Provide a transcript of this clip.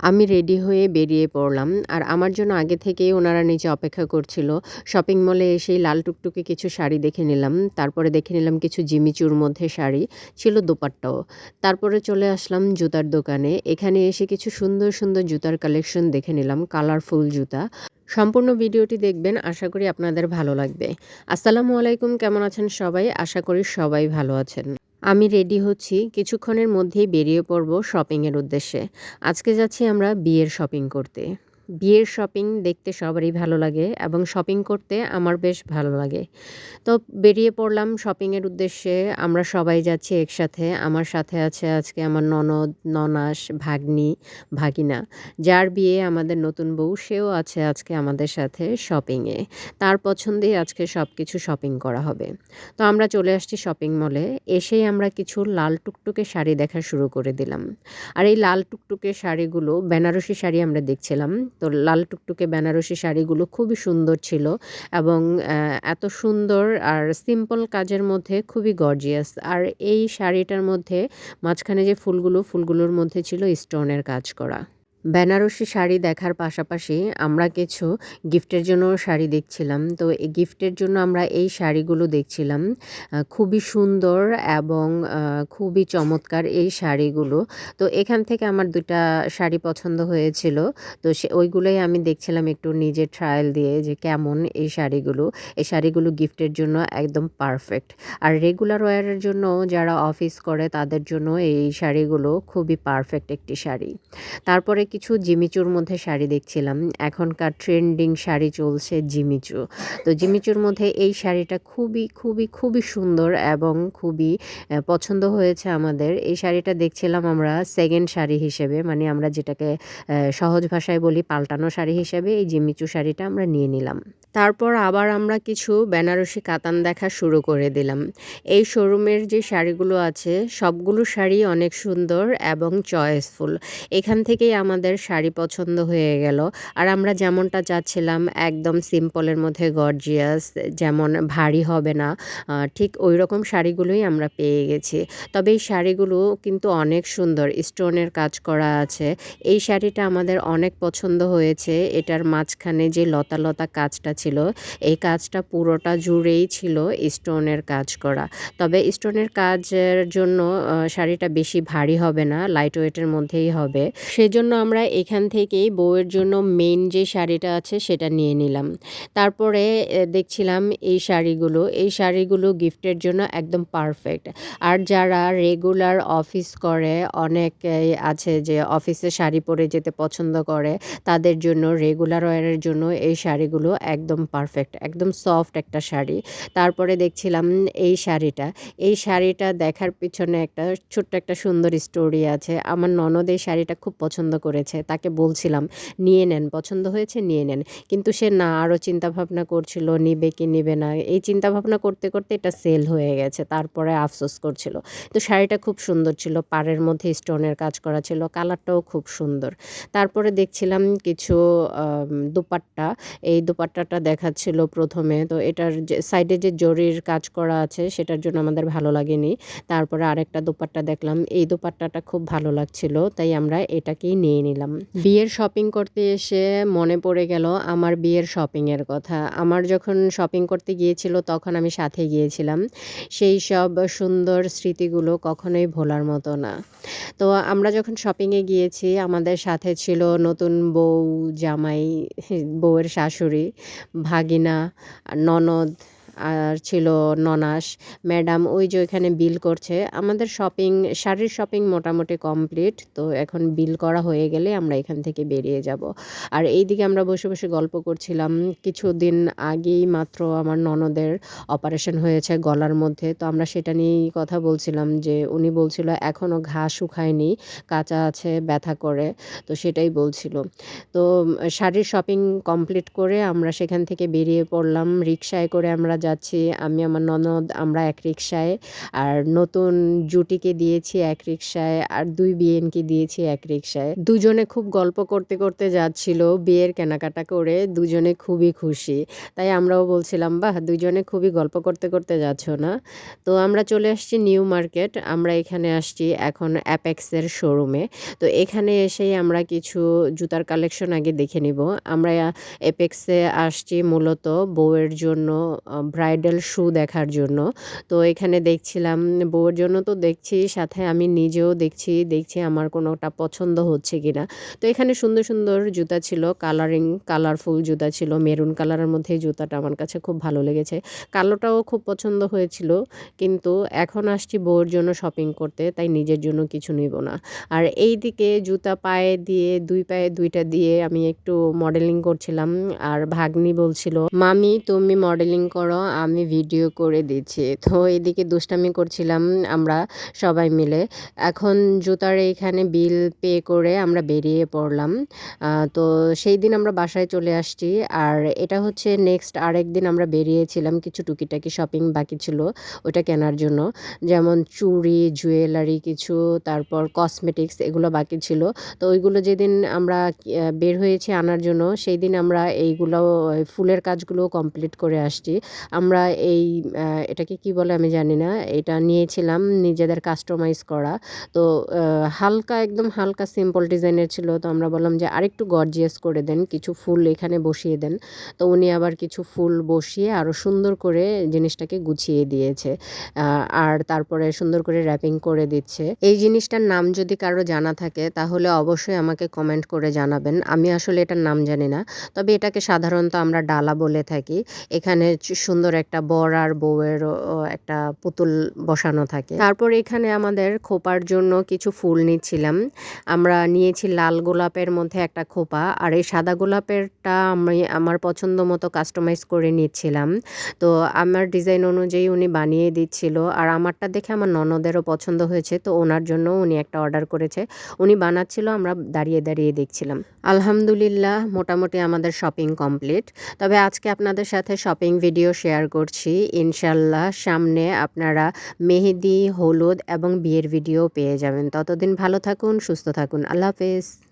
আমি রেডি হয়ে বেরিয়ে পড়লাম। আর আমার জন্য আগে থেকেই ওনারা নিচে অপেক্ষা করছিল। শপিং মলে এসেই লাল টুকটুকে কিছু শাড়ি দেখে নিলাম। তারপরে দেখে নিলাম কিছু জিমিচুর মধ্যে শাড়ি, ছিল দোপাট্টাও। তারপরে চলে আসলাম জুতার দোকানে। এখানে এসে কিছু সুন্দর সুন্দর জুতার কালেকশন দেখে নিলাম, কালারফুল জুতা। সম্পূর্ণ ভিডিওটি দেখবেন, আশা করি আপনাদের ভালো লাগবে। আসসালামু আলাইকুম, কেমন আছেন সবাই? আশা করি সবাই ভালো আছেন। আমি রেডি হচ্ছি, কিছুক্ষণের মধ্যেই বেরিয়ে পড়ব শপিংয়ের উদ্দেশ্যে। আজকে যাচ্ছি আমরা বিয়ের শপিং করতে। বিয়ের শপিং দেখতে সবারই ভালো লাগে এবং শপিং করতে আমার বেশ ভালো লাগে। তো বেরিয়ে পড়লাম শপিংয়ের উদ্দেশ্যে, আমরা সবাই যাচ্ছি একসাথে। আমার সাথে আছে আজকে আমার ননদ, ননাস, ভাগ্নি, ভাগিনা। যার বিয়ে আমাদের নতুন বউ, সেও আছে আজকে আমাদের সাথে শপিংয়ে তার পছন্দেই আজকে সব কিছু শপিং করা হবে। তো আমরা চলে আসছি শপিং মলে এসেই আমরা কিছু লাল টুকটুকে শাড়ি দেখা শুরু করে দিলাম। আর এই লাল টুকটুকে শাড়িগুলো, বেনারসি শাড়ি আমরা দেখছিলাম। তো লাল টুকটুকে বেনারসি শাড়িগুলো খুবই সুন্দর ছিল এবং এত সুন্দর আর সিম্পল কাজের মধ্যে খুবই গর্জিয়াস আর এই শাড়িটার মধ্যে মাঝখানে যে ফুলগুলো, ফুলগুলোর মধ্যে ছিল স্টোনের কাজ করা। বেনারসি শাড়ি দেখার পাশাপাশি আমরা কিছু গিফটের জন্য শাড়ি দেখছিলাম। তো এই গিফটের জন্য আমরা এই শাড়িগুলো দেখছিলাম। খুবই সুন্দর এবং খুবই চমৎকার এই শাড়িগুলো। তো এখান থেকে আমার দুটা শাড়ি পছন্দ হয়েছিল। তো সে, ওইগুলোই আমি দেখছিলাম একটু নিজে ট্রায়াল দিয়ে যে কেমন এই শাড়িগুলো। এই শাড়িগুলো গিফটের জন্য একদম পারফেক্ট আর রেগুলার ওয়ারের জন্য যারা অফিস করে তাদের জন্য এই শাড়িগুলো খুবই পারফেক্ট একটি শাড়ি। তারপরে কিছু জিমিচুর মধ্যে শাড়ি দেখছিলাম। এখনকার ট্রেন্ডিং শাড়ি চলছে জিমিচু। তো জিমিচুর মধ্যে এই শাড়িটা খুবই খুবই খুবই সুন্দর এবং খুবই পছন্দ হয়েছে আমাদের। এই শাড়িটা দেখছিলাম আমরা সেকেন্ড শাড়ি হিসেবে মানে আমরা যেটাকে সহজ ভাষায় বলি পাল্টানো শাড়ি হিসেবে এই জিমিচু শাড়িটা আমরা নিয়ে নিলাম। তারপর আবার আমরা কিছু বেনারসি কাতান দেখা শুরু করে দিলাম। এই শোরুমের যে শাড়িগুলো আছে, সবগুলো শাড়ি অনেক সুন্দর এবং চয়েসফুল। এখান থেকেই আমাদের শাড়ি পছন্দ হয়ে গেল। আর আমরা যেমনটা চাচ্ছিলাম, একদম সিম্পলের মধ্যে গর্জিয়াস যেমন ভারী হবে না ঠিক ওই রকম শাড়িগুলোই আমরা পেয়ে গেছি। তবে এই শাড়িগুলো কিন্তু অনেক সুন্দর, স্টোনের কাজ করা আছে। এই শাড়িটা আমাদের অনেক পছন্দ হয়েছে। এটার মাঝখানে যে লতা লতা কাজটা ছিল, এই কাজটা পুরোটা জুড়েই ছিল স্টোনের কাজ করা। তবে স্টোনের কাজের জন্য শাড়িটা বেশি ভারী হবে না লাইট ওয়েটের মধ্যেই হবে। সেজন্য আমরা এখান থেকেই বউয়ের জন্য মেন যে শাড়িটা আছে সেটা নিয়ে নিলাম। তারপরে দেখছিলাম এই শাড়িগুলো। এই শাড়িগুলো গিফটের জন্য একদম পারফেক্ট আর যারা রেগুলার অফিস করে অনেক আছে যে অফিসে শাড়ি পরে যেতে পছন্দ করে, তাদের জন্য রেগুলার ওয়ারের জন্য এই শাড়িগুলো একদম পারফেক্ট একদম সফট একটা শাড়ি। তারপরে দেখছিলাম এই শাড়িটা। এই শাড়িটা দেখার পিছনে একটা ছোট্ট একটা সুন্দর স্টোরি আছে। আমার ননদ এই শাড়িটা খুব পছন্দ করেছে, তাকে বলছিলাম, নিয়ে নেন, পছন্দ হয়েছে নিয়ে নেন। কিন্তু সে না, আরও চিন্তাভাবনা করছিল, নিবে কি নিবে না? এই চিন্তাভাবনা করতে করতে এটা সেল হয়ে গেছে, তারপরে আফসোস করছিল। তো শাড়িটা খুব সুন্দর ছিল, পাড়ের মধ্যে স্টোনের কাজ করা ছিল, কালারটাও খুব সুন্দর। তারপরে দেখছিলাম কিছু দুপাট্টা, এই দুপাট্টাটা দেখাচ্ছিল প্রথমে। তো এটার যে, সাইডে যে জরির কাজ করা আছে, সেটার জন্য আমাদের ভালো লাগেনি। তারপরে আরেকটা দুপাট্টা দেখলাম, এই দুপাট্টাটা খুব ভালো লাগছিল, তাই আমরা এটাকেই নিয়ে নিলাম। বিয়ের শপিং করতে এসে মনে পড়ে গেল আমার বিয়ের শপিংয়ের কথা। আমার যখন শপিং করতে গিয়েছিল তখন আমি সাথে গিয়েছিলাম। সেই সব সুন্দর স্মৃতিগুলো কখনোই ভোলার মতো না। তো আমরা যখন শপিংয়ে গিয়েছি আমাদের সাথে ছিল নতুন বউ জামাই বউয়ের শাশুড়ি ভাগিনা ননদ আর ছিল ননাস। ম্যাডাম ওই যে ওইখানে বিল করছে। আমাদের শপিং, শাড়ির শপিং মোটামুটি কমপ্লিট। তো এখন বিল করা হয়ে গেলে আমরা এখান থেকে বেরিয়ে যাব। আর এই দিকে আমরা বসে বসে গল্প করছিলাম। কিছুদিন আগেই মাত্র আমার ননদের অপারেশন হয়েছে গলার মধ্যে। তো আমরা সেটা নিয়েই কথা বলছিলাম যে উনি বলছিল এখনও ঘা শুকায়নি, কাঁচা আছে, ব্যথা করে। তো সেটাই বলছিল। তো শাড়ির শপিং কমপ্লিট করে আমরা সেখান থেকে বেরিয়ে পড়লাম। রিক্সায় করে আমরা যাচ্ছি, আমি আমার ননদ, আমরা এক রিক্সায় আর নতুন জুটিকে দিয়েছি এক রিক্সায় আর দুই বিএনকে দিয়েছি এক রিক্সায় দুজনে খুব গল্প করতে করতে যাচ্ছিল, বিয়ের কেনাকাটা করে দুজনে খুবই খুশি। তাই আমরাও বলছিলাম, বাহ, দুজনে খুবই গল্প করতে করতে যাচ্ছ না? তো আমরা চলে আসছি নিউ মার্কেট, আমরা এখানে আসছি এখন অ্যাপেক্সের শোরুমে। তো এখানে এসেই আমরা কিছু জুতার কালেকশন আগে দেখে নিব। আমরা অ্যাপেক্সে আসছি মূলত বউয়ের জন্য ব্রাইডাল শু দেখার জন্য। তো এখানে দেখছিলাম, বউয়ের জন্য তো দেখছি, সাথে আমি নিজেও দেখছি দেখছি আমার কোনোটা পছন্দ হচ্ছে কি না তো এখানে সুন্দর সুন্দর জুতা ছিল কালারিং কালারফুল জুতা ছিল মেরুন কালারের মধ্যে জুতাটা আমার কাছে খুব ভালো লেগেছে। কালোটাও খুব পছন্দ হয়েছিল, কিন্তু এখন আসছি বউয়ের জন্য শপিং করতে, তাই নিজের জন্য কিছু নিব না। আর এই দিকে জুতা পায়ে দিয়ে, দুই পায়ে দুইটা দিয়ে আমি একটু মডেলিং করছিলাম, আর ভাগ্নি বলছিল, মামি, তুমি মডেলিং করো আমি ভিডিও করে দিচ্ছি। তো এদিকে দুষ্টামি করছিলাম আমরা সবাই মিলে। এখন জুতার এইখানে বিল পে করে আমরা বেরিয়ে পড়লাম। তো সেই দিন আমরা বাসায় চলে আসছি। আর এটা হচ্ছে নেক্সট আরেক দিন আমরা বেরিয়েছিলাম। কিছু টুকিটাকি শপিং বাকি ছিল ওটা কেনার জন্য। যেমন চুড়ি জুয়েলারি কিছু, তারপর কসমেটিক্স এগুলো বাকি ছিল। তো ওইগুলো যেদিন আমরা বের হয়েছি আনার জন্য, সেই দিন আমরা এইগুলো ফুলের কাজগুলো কমপ্লিট করে আসছি। আমরা এই এটাকে কি বলে আমি জানি না, এটা নিয়েছিলাম নিজেদের কাস্টমাইজ করা। তো হালকা, একদম হালকা সিম্পল ডিজাইনের ছিল। তো আমরা বললাম যে আরেকটু গর্জিয়াস করে দেন, কিছু ফুল এখানে বসিয়ে দেন। তো উনি আবার কিছু ফুল বসিয়ে আরও সুন্দর করে জিনিসটাকে গুছিয়ে দিয়েছে। আর তারপরে সুন্দর করে র্যাপিং করে দিচ্ছে। এই জিনিসটার নাম যদি কারও জানা থাকে, তাহলে অবশ্যই আমাকে কমেন্ট করে জানাবেন। আমি আসলে এটার নাম জানি না। তবে এটাকে সাধারণত আমরা ডালা বলে থাকি। এখানে সুন্দর একটা বর আর বউয়ের একটা পুতুল বসানো থাকে। তারপর এখানে আমাদের খোপার জন্য কিছু ফুল নিচ্ছিলাম। আমরা নিয়েছি লাল গোলাপের মধ্যে একটা খোপা, আর এই সাদা গোলাপেরটা আমি আমার পছন্দ মতো কাস্টমাইজ করে নিচ্ছিলাম। তো আমার ডিজাইন অনুযায়ী উনি বানিয়ে দিচ্ছিল, আর আমারটা দেখে আমার ননদেরও পছন্দ হয়েছে, তো ওনার জন্য উনি একটা অর্ডার করেছে। উনি বানাচ্ছিল, আমরা দাঁড়িয়ে দাঁড়িয়ে দেখছিলাম। আলহামদুলিল্লাহ, মোটামুটি আমাদের শপিং কমপ্লিট। তবে আজকে আপনাদের সাথে শপিং ভিডিও শেয়ার করছি। ইনশাল্লাহ সামনে আপনারা মেহেদি, হলুদ এবং বিয়ের ভিডিও পেয়ে যাবেন। ততদিন ভালো থাকুন, সুস্থ থাকুন। আল্লাহ হাফেজ।